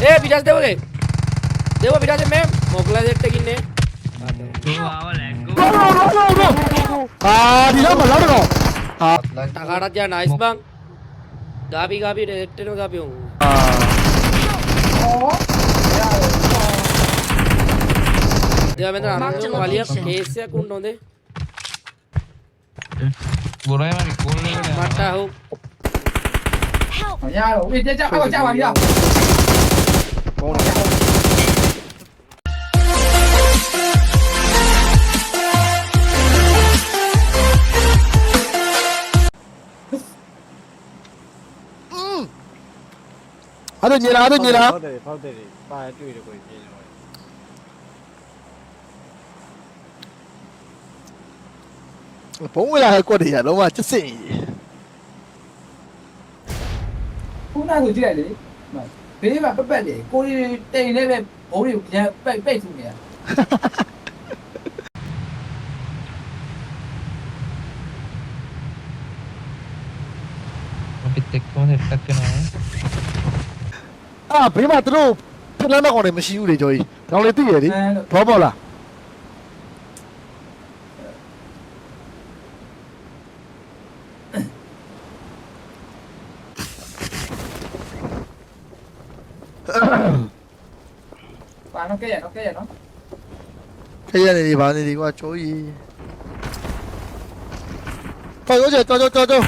¡Eh, pirate, ¿qué? ¡Debo pirate, me! ¡Mocla de este guiné! ¡Vamos, vamos, vamos! ¡Ah, tiramos, largo! ¡Ah! ¡La está cara ya, nice, man! ¡Gabi, Gabi, de este no, Gabi! ¡Ah! ¡Oh! ¡Debo meter no valía! ¿Qué es ese acún donde? ¡Por ahí, maricón! ¡Mata, hu! ¡Ay, ya, ya, ya, ya, ya, ya! ကောင်းတယ်အဲ့ဒါညီလားအဲ့ဒါညီလားဟုတ်တယ်ဖောက်တယ်ပါတွေ့တယ်ကိုပြင်းတယ်ဘုံဝင်လာတဲ့ကွက်တွေကလုံးဝချစ်စင်ကြီးခုနကကြည့်လိုက်လေ ဘေးမှာပက်ပက်လေကိုရီတိန်နဲ့ပဲဘုံတွေကိုပြန်ပိတ်ပိတ်ထူနေရပစ်တက်ကောင်းတက်ကနော်အာဘေးမှာသူတို့ဖလန်းတော့ကောင်တွေမရှိဘူးလေကျော်ကြီးကောင်းလေးသိရလေဘောပေါ်လား ခဲ့ရတော့ခဲ့ရနော်ခက်ရနေဒီဘာနေဒီကွာချိုးကြီးတော်ရိုးကျတော်တော်တော်တော်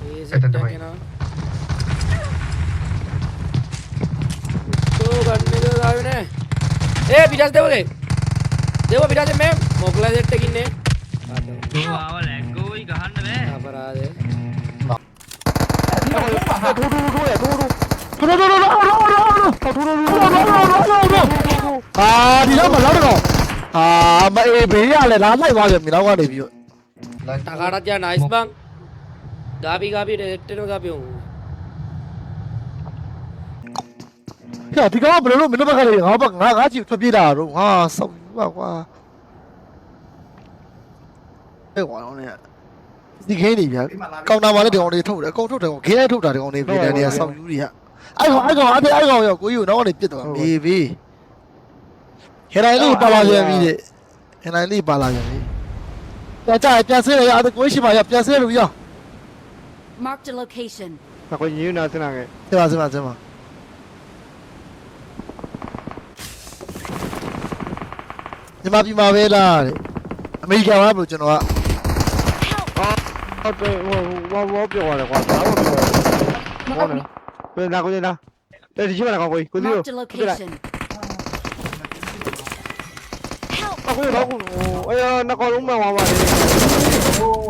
အေးစက်တက်နေနော်တော့ကနေတော့ဒါပဲနဲ့အေးပြီးသားတဲ့ဝေး देखो बेटा से मैं मोकला से टकी ने तू आवल है कोई गहन बे खबर आ दे ထိုးထိုးထိုးထိုးထိုးထိုး ထိုးထိုးထိုးထိုးထိုးထိုးထိုးအာဒီတော့မလောက်တော့အာမအေးဘေးရလဲလာလိုက်သွားပြန်မြေတော့ကနေပြီးတော့ Takara ja nice bang. Gabi gabi de teno gabi un. ဟဲ့ဒီကောင်ကဘယ်လိုလုပ်မင်းတို့ဘက်ကလေးငါဘက်ငါငါကြည့်ထွက်ပြေးတာတော့ဟာဆောက်ပါကွာအဲ့ကွာတော့ねဒီခင်းနေဗျာကောင်တာမှာလည်းဒီကောင်တွေထုတ်တယ်အကုန်ထုတ်တယ်ကောင်ခင်းလိုက်ထုတ်တာဒီကောင်တွေပြည်တယ်နေဆောက်ယူတွေက အဲ့ကောင်အဲ့ကောင်အဲ့အဲ့ကောင်ရောကိုကြီးကိုနောက်ကနေပြစ်တော့မေးပြီဟဲ့တိုင်းလေးပါလာပြန်ပြီတဲ့ဟဲ့တိုင်းလေးပါလာပြန်ပြီကြာကြာပြန်ဆဲရရအဲ့ကိုရှိပါရပြန်ဆဲလို့ရ Marked a location. ကိုကြီးနာစနာငယ်ဆဲပါဆဲပါဆဲပါညီမပြမပဲလားတဲ့အမေရိကန်ကဘယ်လိုကျွန်တော်ကဟုတ်တယ်ဟိုဝါဝါပြောရတယ်ကွာဘာလို့ပြောလဲဟုတ်တယ်ဘယ် Cô lên nào, cô lên nào. Đây thì chứ là con quỷ, con Marked con diêu. Lại. location. À, cô diêu đó, cô... Ây ơ, nó còn đúng mà mà mà.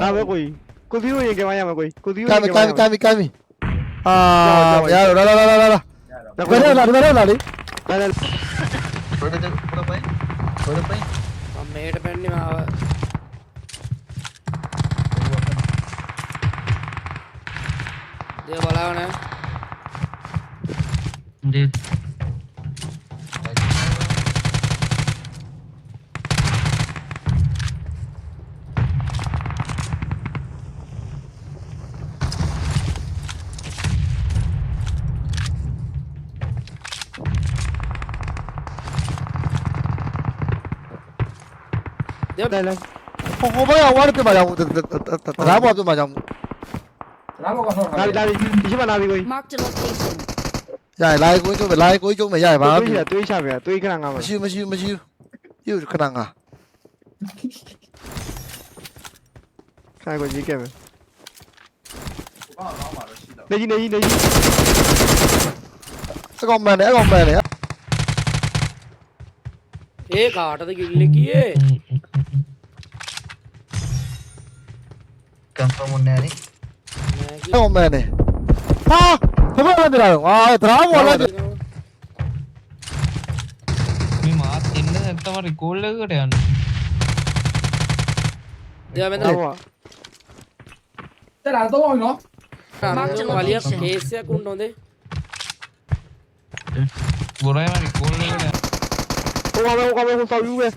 Tao với quỷ. con diêu nhìn cái mà nhà mà quỷ. Cô diêu nhìn cái Cami, máy nhà mà. cami, cami, cami. Ah, Rồi, rồi. cuidado, no, no, no, no, no. Nào, cô Venera, diêu. venera, Ali. Đây, đây. അമ്മയുടെ പെണ്ണി മാവ് ഇത് കൊളാവണേ 근데 Dale. Ojo, voy a guardarte para allá. Te damos a tu mañana. Dale, dale. Encima la vi, güey. Mark the location. ရရလိုက်ကိုကျုံးမယ်လိုက်ကိုကျုံးမယ်ရရပါတွေးချတွေးချပြတွေးခဏငါမမရှိမရှိမရှိယူခဏငါခိုင်ကိုကြီးခဲ့မယ်နေကြီးနေကြီးနေကြီးအကောင်မှန်တယ်အကောင်မှန်တယ် Eh, cata di kill chi è? အကောင်မှန်တယ်ဟာဘယ်မှာလဲတာငါ திரும்ப வந்துடாதுங்க ஆ திராவம் வராது මේ මාත් එන්න නැත්තම රිකෝල් එකකට යන්න. දෙවා මෙන්න තර අතෝ වුණා කරන්න වලියක් කේසයක් උන්න හොඳේ බොරයිම රිකෝල් එකට ඕකම ඕකම හොසවියුවේ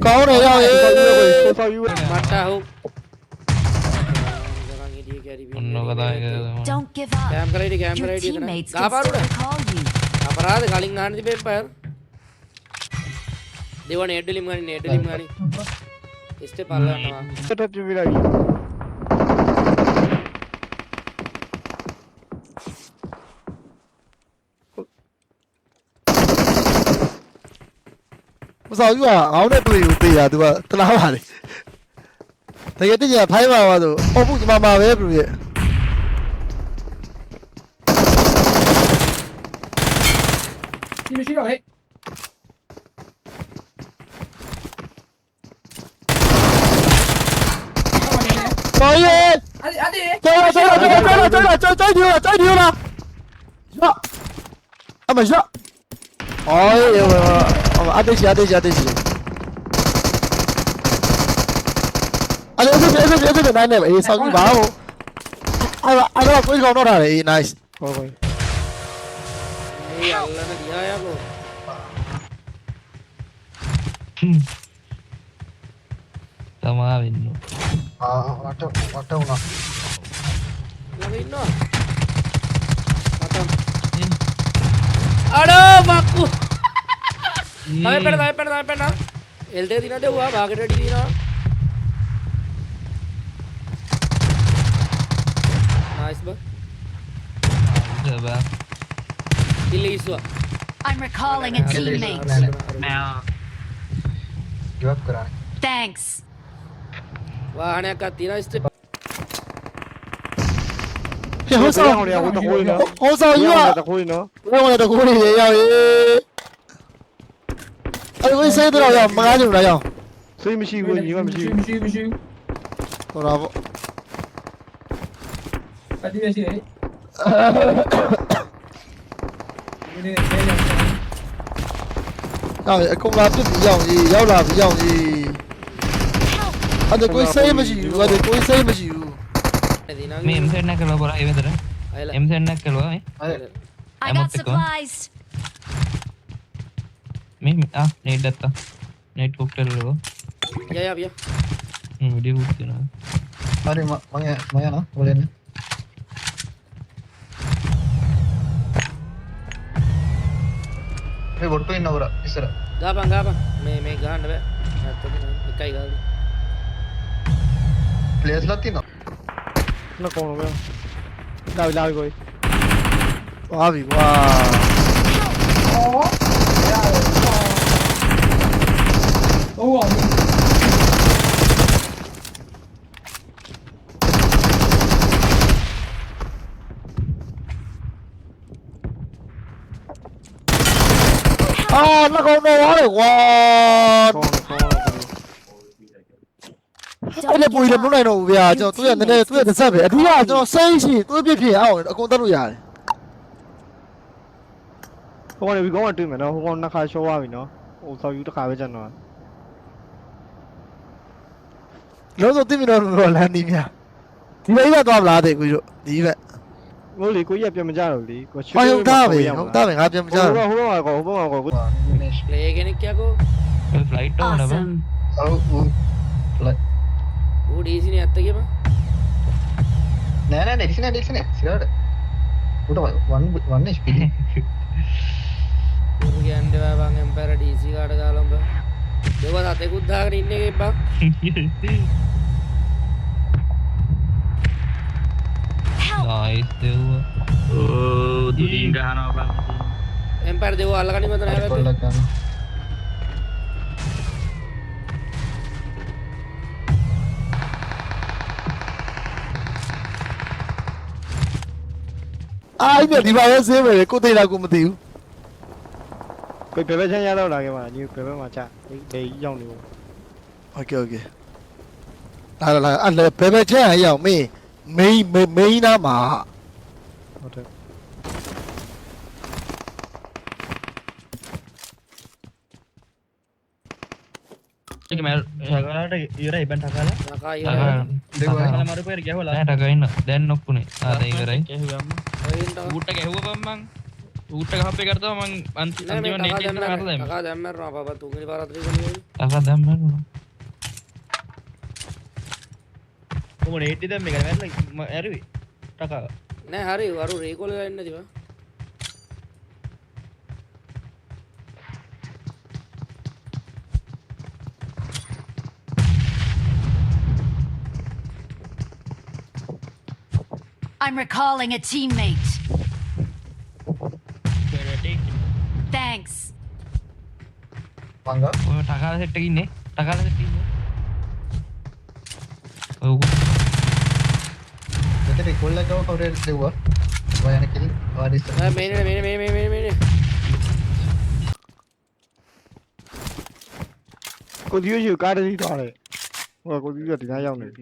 කවුරු එයා ඒ හොසවියුවේ මට අහුව क्या रिव्यू उन लोग का डोंट गिव अप कैम कर आईडी कैम कर आईडी कहाँ पर उड़ा अपराध කලින් ගන්න තිබෙන්න පයර් දෙවන හෙඩ් ලිම් ගන්න හෙඩ් ලිම් ගන්න ඉස්ටේ පල්ලනවා සටප් විලායි මසාව ආවනේ ප්ලේ උපේ ආදුව තලාවානේ တဲ့တွေ့ကိုပေးတာ तू ကတလားပါလေတကယ်တကယ်ဖိုင်းပါပါဆိုအော်ဘူးညီမမှာပဲဘလူရဲ့ ဒီမရှိတော့ဟဲ့ တော်ရဲ့ အဲ့ဒီအဲ့ဒီ ကျော်ကျော်ကျော်ကျော်ကျော်ကျော်ကျော်ကျော်ကျော်ကျော်ကျော်လာရအမရအော်ရေအတေးချာတေးချာတေးချာအဲ့ဒါအဲ့ဒါအဲ့ဒါအဲ့ဒါ Ale jesteś, jesteś, jesteś, na nie, jest sam bał. Ale, ale, pójdź go, no dalej, nice. Powoj. ஏய் அல்லன நியாயா ப்ரோ තමා වෙන්න වට වට වුණා ළඟ ඉන්නවා මතම් අඩෝ මක්කු තමයි පෙන්න තමයි පෙන්න තමයි පෙන්න එල්ටේ දිනද ඌවා බාගෙට දිනනවා Nice, bro. Yeah, bro. Delay so. I'm recalling a teammate. Now. Give up, Karan. Thanks. Wah, ane ka tira strip. Yeah, how's our? How's our? You are. Where are the coin? Yeah, yeah. အဲ့ဝင်ဆိုင်တော့ရမကားကြုံလာရအောင်ဆေးမရှိဘူးညီမမရှိဘူးမရှိဘူးမရှိဘူးဟောတာပေါ့ പ്രതിവേശി Nào lại không làm chút gì dòng gì, dao làm gì dòng gì. Anh được coi xây mà chịu, anh được coi xây mà chịu. Mày em thân nạc lô bỏ lại vậy rồi Em thân nạc lô ấy I got supplies. Mày, à, nade đặt ta. Nade cocktail lô Ya ya ya Hmm, đi bút đi nào Sorry, mangga, mangga no, boleh nih මේ බොට්ටු ඉන්නවර ඉස්සර. ගාපන් ගාපන්. මේ මේ ගහන්න බෑ. නැත්තම් එකයි ගාන ප්ලේස් ලා තියෙනවා? නකොන බෑ ලාවි ලාවි ගොයි ආවි වා ඕ ඕ ආවි အာနှကောင်တော့သွားတယ်ကွာကောင်းကောင်းအဲ့ဒါပူရမလို့နိုင်တော့ဘူးဗျာကျွန်တော်သူ့ရဲ့နည်းနည်းသူ့ရဲ့တစ်ဆက်ပဲအထူးကကျွန်တော်စိတ်ရှိသူ့ပြစ်ဖြစ်အောင်အကုန်တက်လို့ရတယ်ဟိုကနေဒီကောင်ကတွေ့မယ်နော်ဟိုကောင်နှစ်ခါရှော့သွားပြီနော်ဟိုဆောက်ယူတစ်ခါပဲကျန်တော့လုံးစုံသိပြီတော့တော့လမ်းဒီမြဒီဘက်ကသွားမလားတဲ့ကိုတို့ဒီဘက် ငိုလေကိုကြီးကပြန်မကြတော့လေကိုချွေး ဟုတ်တာပဲဟုတ်တာပဲငါပြန်မကြဟိုဘက်ဘူးဟိုဘက်ကောဟိုဘက်ကောကို Play again क्या को फ़्लाइट डाउन है बा Awesome. वो डीसी ने आता क्या बा वो क्या अंडे बा बांगे एम्पायर डीसी काट डालो बा देखो आते कुछ धाग नहीं ने के बा I still Oh, tu tinggal hano apa? Empire dewa alakan ni matan ada. Alakan. Ah, ini di bawah sini mana? Kau tidak aku mati. Kau bebas saja dah lagi mana? Ni bebas macam ni, ni yang ni. Okay, okay. လာလာအဲ့ဘယ်ဘက်ချက်ရအောင်မင်း မိန်းမိန်းမိန်းနာမှာဟုတ်တယ် ठीक है मैं ढकाला इरा इबन ढकाला ढका इरा ढकाला मारो पैर क्या होला ढका इन देन नोकुने अरे इरा क्या हुआ मम ऊट क्या हुआ मम ऊट कहां पे करता मम अंतिम में नेट करता है ढका दम मर रहा बाबा तू के बारात रे ढका दम मर रहा ඔබ නේට් දැන් මේක වැරලා ඇරුවේ ටකාව නෑ හරි වරු රේකෝල වෙන්න තිබා I'm recalling a teammate. Thanks. මංග ඔය ටකාල සෙට් එකේ ඉන්නේ. ටකාල සෙට් එකේ ඉන්නේ. बोलला जाओ और ऐसे हुआ वाया निकल और इस मैं मेरे मेरे मेरे मेरे मेरे को दियो जी कार दी तो आ रहे हो को दियो दी ना जाओ नहीं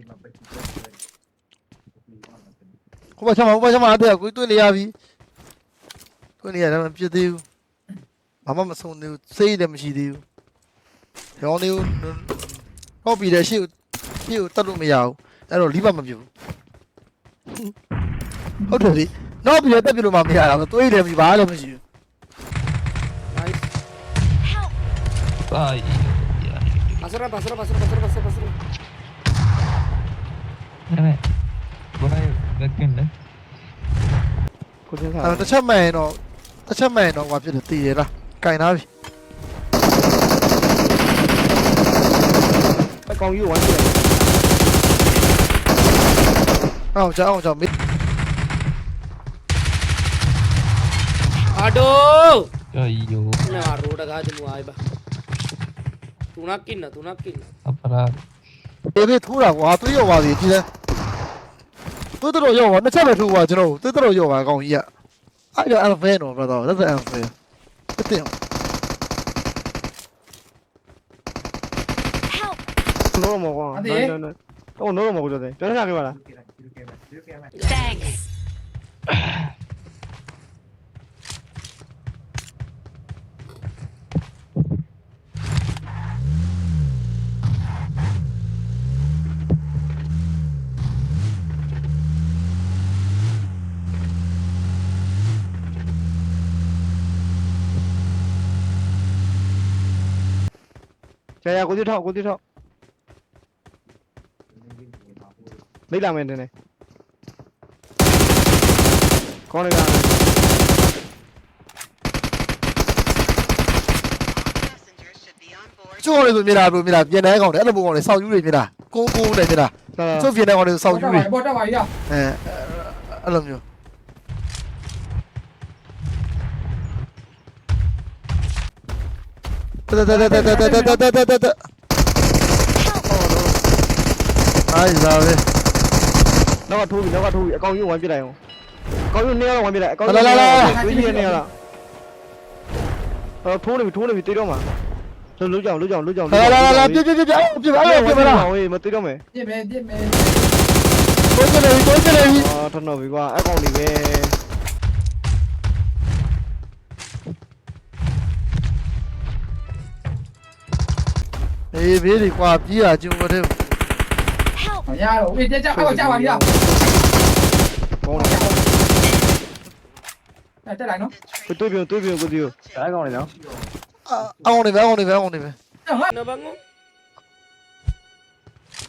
ကိုပါချမကိုပါချမအဲ့ဒါကိုတွေ့နေရပြီတွေ့နေရတယ်မဖြစ်သေးဘူးဘာမှမဆုံးသေးဘူးစိတ်လည်းမရှိသေးဘူးရောင်းနေဟောပြီးတဲ့ရှေ့ကိုရှေ့ကိုတတ်လို့မရဘူးအဲ့တော့လီးပါမပြဘူး ဟုတ်တယ်လေနောက်ပြီးတော့တက်ပြလို့မှမရတာသွေးတယ်ပြီဘာလည်းမရှိဘူး Nice. Ay, ya. Basura, basura, basura, basura, basura, basura. Evet. Buraya bakın lan. ကိုကျင်းစားအဲ့တော့တစ်ချက်မှန်ရင်တော့တစ်ချက်မှန်ရင်တော့ဟိုဖြစ်တယ်တည်ရလားကင်သားပြီ အကောင်ကြီးဝိုင်းပြတယ် အောင်ကြောင်းအောင်ကြောင်းမင်း आडो अयो ना रोड का जमु आए बा तू ना किन तू ना किन अपराध ဘေဘေထိုးတာကွာသွေးရောက်ပါစီကြီးလဲသွေးတော်ရောက်ပါနှစ်ချက်ပဲထိုးပါကျွန်တော်သွေးတော်ရောက်ပါအကောင်ကြီးကအဲ့ဒါအန်ဖဲနော် brother that's an unfair တက်တယ် Help! နော်မောကွာ Ade. နော်နော် 오너로 먹어줘야 돼. 변하게 봐라. 이렇게 해봐. 이렇게 해봐. Thanks. 야야 고디 타 고디 타 ലൈലാമേ എന്നെ này. Con này है chú này rồi mình là tụi mình là viên này còn đấy là bộ còn này sau chú này mình là cô cô này mình là chú viên này còn này sau chú này bớt ra ngoài đi à ờ làm nhiều tơ tơ tơ tơ tơ tơ tơ tơ tơ tơ ai giờ đây နောက်ကထိုးပြီနောက်ကထိုးပြီအကောင်ကြီးဝမ်းပြလိုက်အောင်အကောင်ကြီးနေရာဝမ်းပြလိုက်အကောင်ကြီးတွေးနေရလားအော်ထိုးနေပြီထိုးနေပြီတေးတော့မှာလုံးလုံးကြောင်လုံးကြောင်လုံးကြောင်လာလာလာပြပြပြပြပြပြအဲ့ပြပါလားဝေးမတေးတော့မယ်ပြစ်မယ်ပြစ်မယ်ကိုကျနေပြီကိုကျနေပြီအော်ထနော်ပြီကွာအကောင်လေးပဲအေးဘေးဒီကွာပြေးရကျုံမတဲ့ 야, 우리 대자 하고 자 말이야. 야, 때라 너. Cô tôi biểu tôi biểu tôi điều. cái con này nữa À, ờ, ông này về, ông này về, ông này về. ન ભાગો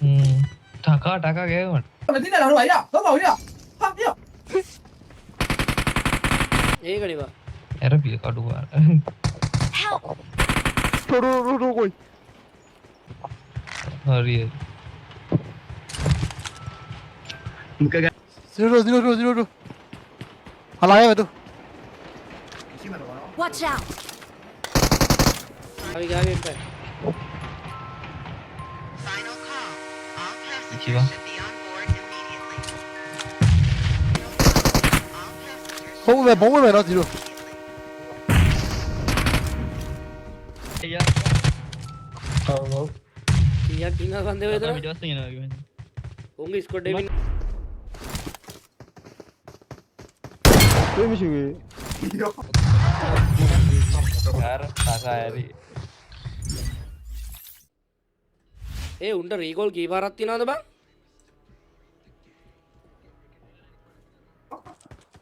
হুম টাকা টাকা গে 너 진짜 나로 와야. 너 어디야? 하, 야. એ ઘડી વા এর বিল কাটু আর Help! Thôi rồi rồi rồi. আরে निकल गया zero zero zero zero zero हाँ लाया मैं तो इसी में Watch out! 가위 가위 왼발 Final call. All Akira. passengers should be on board immediately. All passengers should- bomb में bomb में ना zero हाँ वो 야 빛나간데 얘들아 옮기 스쿼드 데빈 တွေးမရှိဘူး။ဒါရတာစားရပြီ။အေး under recall key bharat tinada ba?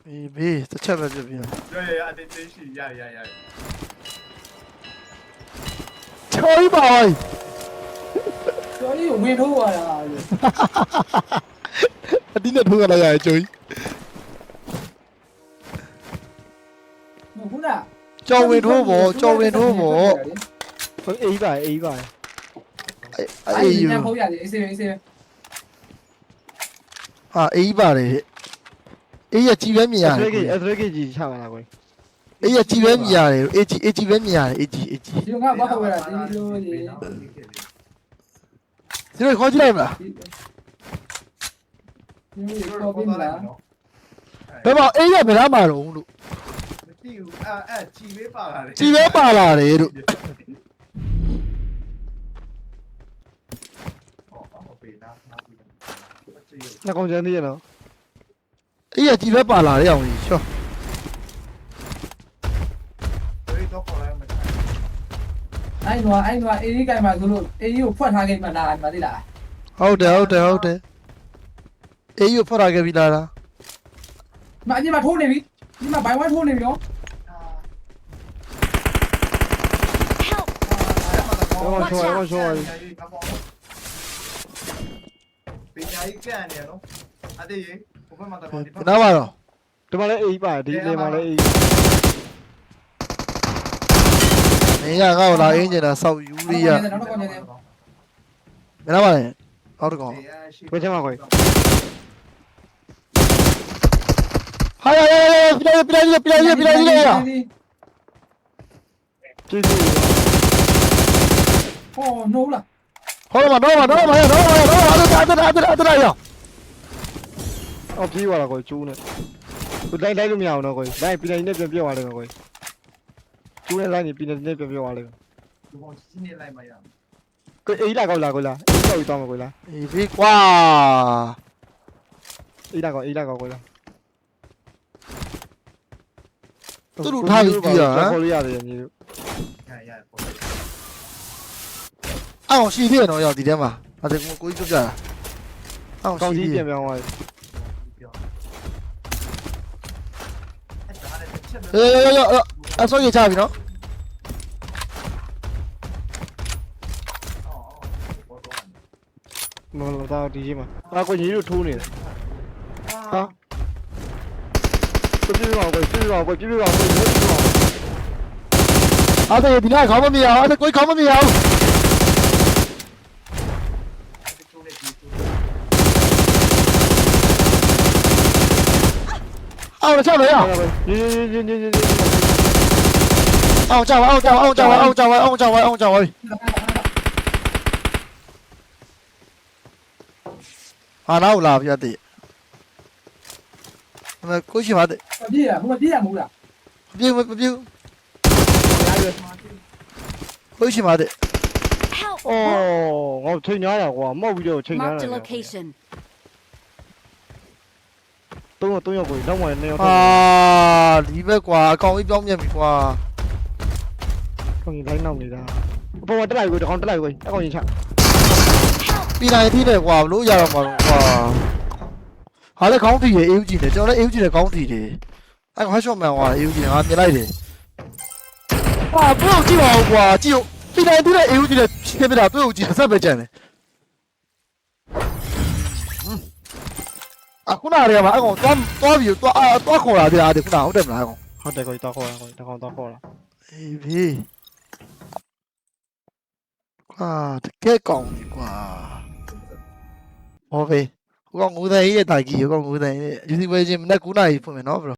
Baby တစ်ချက်ပဲပြပြ။ရရရအတင်းတင်းရှိရရရရ။ချော်ပါဝိုင်း။ချော်လေးဝင်ထိုးသွားတာလေ။အတင်းနဲ့ထိုးရလိုက်ရတယ်ချော်ကြီး ကြော်ဝင်ထိုးပေါ့ကြော်ဝင်ထိုးပေါ့အေးပါအေးပါအေးအဲ့အေးဒီယူနဲ့ဖုံးရတယ်အေးစေးအေးစေးဟာအေးပါတယ်အေးရကြည်ပဲမြင်ရအတစယ်ရေကြီးအစရေကြီးချပါလားကိုအေးရကြည်ပဲမြင်ရတယ်အေးကြည်အေးကြည်ပဲမြင်ရတယ်အေးကြည်အေးကြည်ဒီကဘာဟုတ်ရတာဒီလိုဒီဒီလိုခေါ်ကြည့်လိုက်မလားဒီလိုပေါ်ပြီးမလားဘယ်မှာအေးရဘယ်လားမှာတော့လို့မ သိဘူးအဲ့အဲ့ချီလေးပါလာတယ်ကြည်ပဲပါလာတယ်တို့ဟောဟောပေးနာနာပြီးတယ်ချီနှစ်ကောင်ကျန်သေးရနော်အေးရကြည်ပဲပါလာတယ်အောင်ကြီးရှော့တွေတော့ခေါ်လိုက်မှအဲ့တော့အဲ့တော့အေးကြီးကင်မှာဆိုလို့အေးကြီးကိုဖွက်ထားခဲ့မှလားမသိလားဟုတ်တယ်ဟုတ်တယ်ဟုတ်တယ်အေးရဖွက်ရခဲ့ပြီလားလားမအကြီးမထိုးနေပြီဒီမှာဘိုင်ဝမ်ထိုးနေပြီနော် Help! တော့ရှောင်းတော့ရှောင်းပညာရေးကန်နေနော်အတေးရေဘုဖက်မှာတော့ဒီခဏပါတော့ဒီမှာလည်းအေးပါဒီလေမှာလည်းအေးမင်းရငါ့ကိုလာအင်းကျင်တာစောက်ယူရီးရနောက်တော့ကနေမင်းပါလေနောက်တစ်ကောင်ကိုချမ်းပါကိုဟာရရရပြလိုက်ပြလိုက်ပြလိုက်ပြလိုက်ပြလိုက်ရကျေးဇူး ဟောနိုးလားဟောတော့တော့တော့တော့တော့တော့တော့အဲ့ဒါအဲ့ဒါအဲ့ဒါအဲ့ဒါရအော်ပြေးသွားတာကိုကျိုးနေကိုလိုက်လိုက်လို့မရအောင်တော့ကိုလိုက်ပြည်နေနဲ့ပြန်ပြောသွားတယ်ကိုကျိုးနဲ့လိုက်နေပြည်နေနဲ့ပြန်ပြောသွားတယ်ဒီကောင်စီနေလိုက်မှရကိုအေးလာကောက်လာကိုလာအေးကောက်ပြီးတော့မှာကိုလာအေးပြီကွာအေးလာကောက်အေးလာကောက်ကိုလာသူတို့ထားပြီးပြီးတာဟမ်ခေါ်လို့ရတယ်ညီတို့ရရပေါ့အော 按我序列呢，要几点嘛？啊对，我故意做假。按我序点，别让我。哎哎哎哎哎！阿兄弟，查咪咯？侬老大第一嘛？阿鬼尼又突你。啊！追驴佬，鬼追驴佬，鬼追驴佬，鬼追驴佬。阿对，底街康不妙，阿对鬼康不妙。Ông chào đấy à? Ông chào ơi, ông chào ơi, ông chào ơi, ông chào ơi, ông chào ơi, ông ơi. À đâu làm gì vậy? Mà cố gì mà đấy? Đi à, không đi à, không à? Biêu, biêu. Cố gì mà đấy? Ồ, ngồi chơi à? Wow, mau chơi nhái. 똥이 형, 똥이 형, 거기 나무 있네요. 아, 리베과, con ít giống nhau qua. 형이 나무입니다. 오빠 왔다 이거, 저 건다 이거, 딱 거기 차. Đi này thi này quả lũ giờ là quả quả. Hả lại thì để yêu gì để cho lại yêu gì để con thì để. Anh hỏi cho mày quả yêu gì ăn cái này để. À, bro, chỉ vào quả chịu. Đi này thi này yêu gì để thế bây giờ tôi yêu gì sắp về này. အေးဦးကြည့်တယ်ကျွန်တော်လည်းအေးဦးကြည့်တယ်ခေါင်းထီတယ်အဲ့ဟောရှော့မန်ကွာအေးဦးကြည့်ငါမြင်လိုက်တယ်ဟာဘလို့ကြည့်ပါဦးကွာကြည့်ဦးပြည်နိုင်သေးတယ်အေးဦးကြည့်တယ်ရှင်းပြတာတွေ့ဦးကြည့်ဆက်ပဲကြံတယ်အခုနာရမှာအကောင်သွားသွားပြီးသွားသွားခေါ်လာတယ်အဲ့ခုနဟုတ်တယ်မလားအကောင်ဟုတ်တယ်ကိုတော့ခေါ်တာကိုတကောင်တော့ခေါ်တာအေးပြီကွာတကယ်ကောင်းပြီကွာဟောပဲဟိုကောင်ငူတဲ့ရဲ့တာကြီးဟိုကောင်ငူတဲ့ရဲ့ယူစီပွဲချင်းမနေ့9နာရီဖွင့်မယ်နော်ဘရို